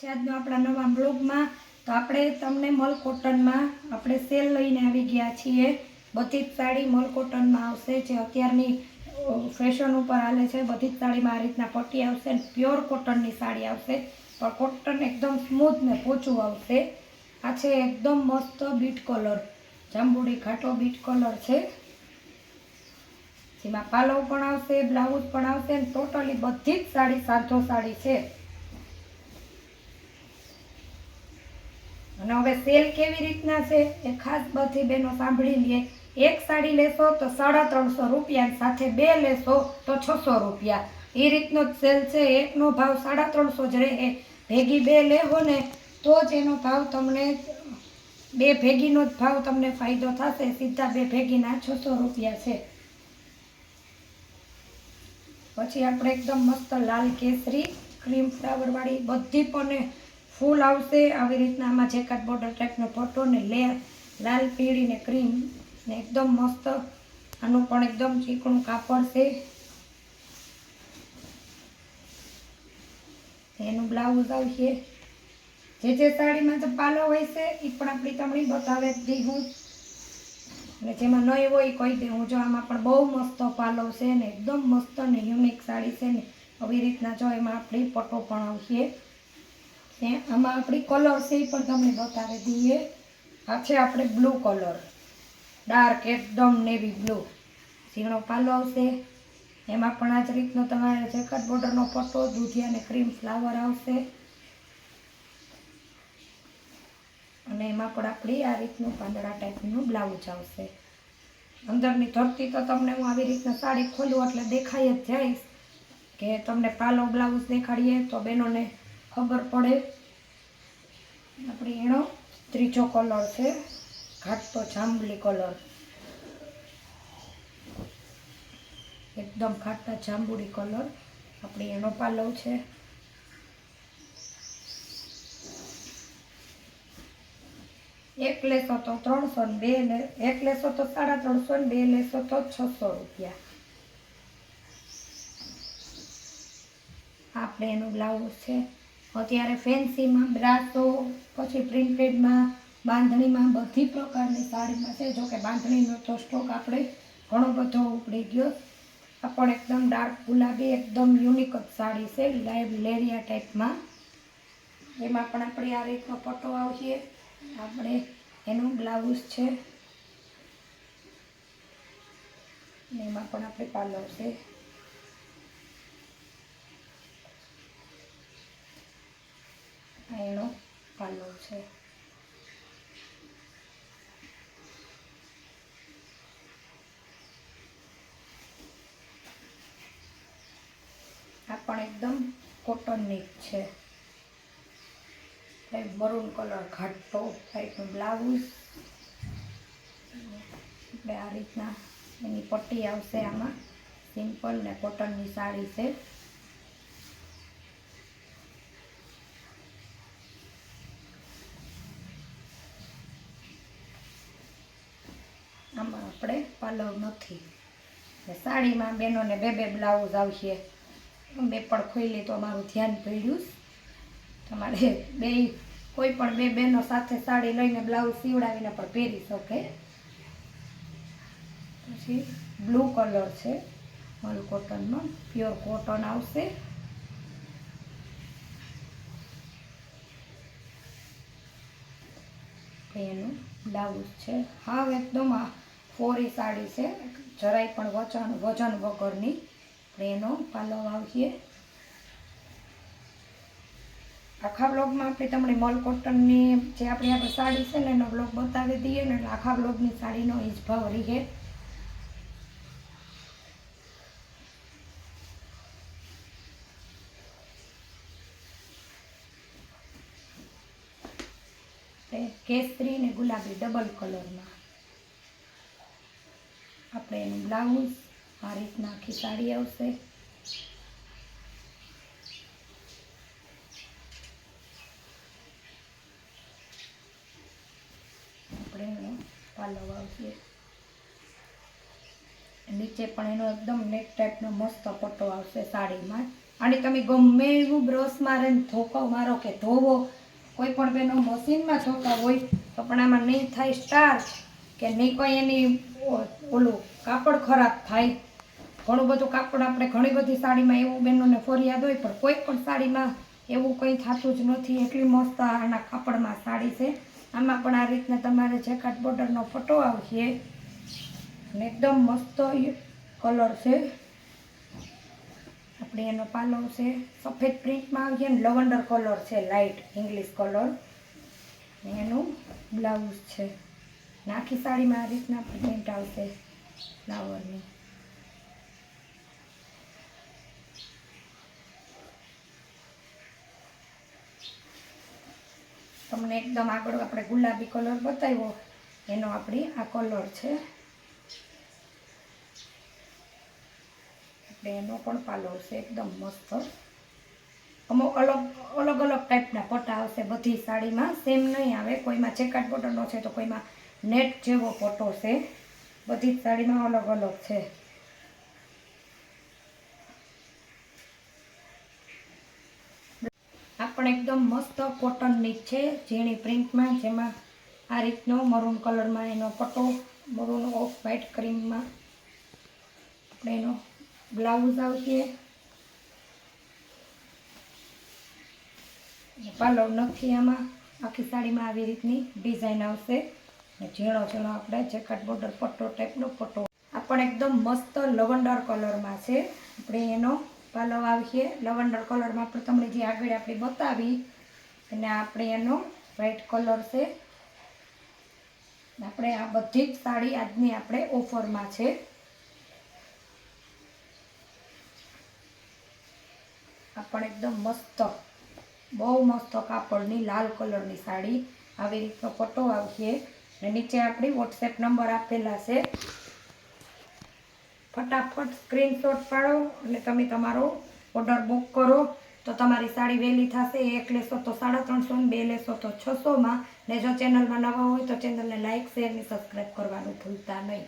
છે આજનો આપણા નવા બ્લોગમાં તો આપણે તમને મલ કોટનમાં આપણે સેલ લઈને આવી ગયા છીએ. બધી જ સાડી મલ કોટનમાં આવશે જે અત્યારની ફેશન ઉપર હાલે છે. બધી જ સાડીમાં આ રીતના પટ્ટી આવશે અને પ્યોર કોટનની સાડી આવશે. પણ કોટન એકદમ સ્મૂથ ને પોચું આવશે. આ છે એકદમ મસ્ત બીટ કલર. જાંબુડી ઘાટો બીટ કલર છે. જેમાં પાલવ પણ આવશે, બ્લાઉઝ પણ આવશે અને ટોટલી બધી જ સાડી સાધો સાડી છે. અને હવે સેલ કેવી રીતના છે એ ખાસ બધી બહેનો સાંભળી લે એક સાડી લેશો તો સાડા ત્રણસો રૂપિયા સાથે બે લેશો તો છસો રૂપિયા. એ રીતનો જ સેલ છે, એકનો ભાવ સાડા ત્રણસો જ રહે. ભેગી બે લેવો ને તો જ એનો ભાવ તમને બે ભેગીનો જ ભાવ તમને ફાયદો થશે, સીધા બે ભેગીના છસો રૂપિયા છે. પછી આપણે એકદમ મસ્ત લાલ કેસરી, ક્રીમ ફ્લાવરવાળી બધી પણ ફૂલ આવશે. આવી રીતના આમાં જેકાટ બોર્ડર ટાઈપનો ફોટો ને લે લાલ પીળી ને ક્રીમ ને એકદમ મસ્ત. આનું પણ એકદમ ચીકણું કાપડ છે. એનું બ્લાઉઝ આવશે. જે જે સાડીમાં જે પાલો હોય છે એ પણ આપણી તમને બતાવે જ હું અને જેમાં નહીં હોય કહી દે હું જો આમાં પણ બહુ મસ્ત પાલો છે ને, એકદમ મસ્ત ને યુનિક સાડી છે ને, આવી રીતના જો એમાં આપણી પટો પણ આવશે. ને આમાં આપણી કલર છે એ પણ તમને બતાવી દઈએ. આ છે આપણે બ્લુ કલર ડાર્ક એકદમ નેવી બ્લુ ઝીણો પાલો આવશે. એમાં પણ આ જ રીતનો તમારે જેકટ બોર્ડરનો પટ્ટો દૂધિયા અને ક્રીમ ફ્લાવર આવશે. અને એમાં પણ આપણી આ રીતનું પાંદડા ટાઈપનું બ્લાઉઝ આવશે. અંદરની ધરતી તો તમને હું આવી રીતના સાડી ખોલું એટલે દેખાય જ જઈશ કે તમને પાલો બ્લાઉઝ દેખાડીએ તો બહેનોને ખબર પડે. આપણે એનો ત્રીજો કલર છે, ઘાટતો જાંબલી કલર એકદમ ખાટા જાંબુડી કલર આપણે એનો પાલવ છે. એક લેશો તો ત્રણસો ને બે લે એક લેશો તો સાડા ત્રણસો ને બે લેશો તો છસો રૂપિયા. આપણે એનું બ્લાઉઝ છે. અત્યારે ફેન્સીમાં, બ્રાસો, પછી પ્રિન્ટેડમાં, બાંધણીમાં બધી પ્રકારની સાડીમાં છે. જોકે બાંધણીનો તો સ્ટોક આપણે ઘણો બધો ઉપડી ગયો. આ પણ એકદમ ડાર્ક ગુલાબી એકદમ યુનિક જ સાડી છે, લાઈવ લેરિયા ટાઈપમાં. એમાં પણ આપણે આ રીતનો પટ્ટો આવશે. આપણે એનું બ્લાઉઝ છે. એમાં પણ આપણે પાર્લર છે આ એનો પાર્લર છે. આ પણ એકદમ કોટનની જ છે. લાઈક મરૂન કલર ઘાટો ટાઈપનું બ્લાઉઝ એટલે આ રીતના એની પટ્ટી આવશે આમાં. સિમ્પલ ને કોટનની સાડી છે. આમાં આપણે પાલવ નથી. સાડીમાં બહેનોને બે બે બ્લાઉઝ આવશે. બે પણ ખોઈલી તો અમારું ધ્યાન પડ્યું તમારે બે કોઈ પણ બે બહેનો સાથે સાડી લઈને બ્લાઉઝ સીવડાવીને પણ પહેરી શકે. પછી બ્લુ કલર છે. મલ કોટનમાં પ્યોર કોટન આવશે. એનું બ્લાઉઝ છે. હાવ એકદમ ફોરી સાડી છે. જરાય પણ વચન વજન વગરની. એનો પાલવ આવીએ. આખા બ્લોગમાં આપણે તમને મલ કોટનની જે આપણી આપણે સાડી છે ને એનો બ્લોગ બતાવી દઈએ ને, એટલે આખા બ્લોગની સાડીનો એ જ ભાવ રહીએ. કેસરી ને ગુલાબી ડબલ કલરમાં આપણે એનું બ્લાઉઝ આ રીતના આખી સાડી આવશે. આપણે પાલવ આવશે. નીચે પણ એનો એકદમ નેક ટાઈપનો મસ્ત પટ્ટો આવશે સાડીમાં. અને તમે ગમે એવું બ્રશ મારે ધોકો મારો કે ધોવો, કોઈ પણ બેનો મશીનમાં ધોતા હોય તો પણ આમાં નહીં થાય સ્ટાર્ચ કે નહીં કોઈ એની ઓલું કાપડ ખરાબ થાય. ઘણું બધું કાપડ આપણે ઘણી બધી સાડીમાં એવું બહેનોને ફરિયાદ હોય, પણ કોઈ પણ સાડીમાં એવું કંઈ થતું જ નથી. એટલી મસ્ત આના કાપડમાં સાડી છે. આમાં પણ આ રીતના તમારે જેકાટ બોર્ડરનો ફોટો આવશે, અને એકદમ મસ્ત કલર છે. આપણે એનો પાલો છે, સફેદ પ્રિન્ટમાં આવશે, અને લવંડર કલર છે લાઇટ ઇંગ્લિશ કલર. એનું બ્લાઉઝ છે. ને આખી સાડીમાં આ રીતના પ્રિન્ટ આવશે ફ્લાવરની તમને એકદમ આગળ આપણે ગુલાબી કલર બતાવ્યો, એનો આપણી આ કલર છે. આપણે એનો પણ પાલો છે, એકદમ મસ્ત. અમુક અલગ અલગ અલગ ટાઈપના પટ્ટા આવશે બધી સાડીમાં. સેમ નહીં આવે, કોઈમાં ચેકાટ બટનનો છે તો કોઈમાં નેટ જેવો ફોટો છે. બધી જ સાડીમાં અલગ અલગ છે. પણ એકદમ મસ્ત કોટનની છે. ઝીણી પ્રિન્ટમાં જેમાં આ રીતનો મરૂન કલરમાં એનો પટ્ટો મરૂન ઓફ વ્હાઇટ ક્રીમમાં આપણે એનો બ્લાઉઝ આવશે. પાલવ નથી આમાં. આખી સાડીમાં આવી રીતની ડિઝાઇન આવશે. ઝીણો ઝીણો આપણે જેકટ બોર્ડર પટ્ટો ટાઈપનો પટ્ટો આ પણ એકદમ મસ્ત લવંડર કલરમાં છે. આપણે એનો પાલવ આવીએ. લવંડર કલરમાં આપણે તમને જે આગળ આપણે બતાવી અને આપણે એનો વ્હાઈટ કલર છે. આપણે આ બધી જ સાડી આજની આપણે ઓફરમાં છે. આ પણ એકદમ મસ્ત, બહુ મસ્ત કાપડની લાલ કલરની સાડી. આવી રીતનો પટ્ટો આવશે ને નીચે આપણી વોટ્સએપ નંબર આપેલા છે. ફટાફટ સ્ક્રીનશોટ પાડો અને તમે તમારો ઓર્ડર બુક કરો. તો તમારી સાડી વહેલી થશે, એક લેશો તો સાડા ત્રણસો ને બે લેશો તો છસોમાં ને જો ચેનલમાં નવા હોય તો ચેનલને લાઇક શેર ને સબસ્ક્રાઈબ કરવાનું ભૂલતા નહીં.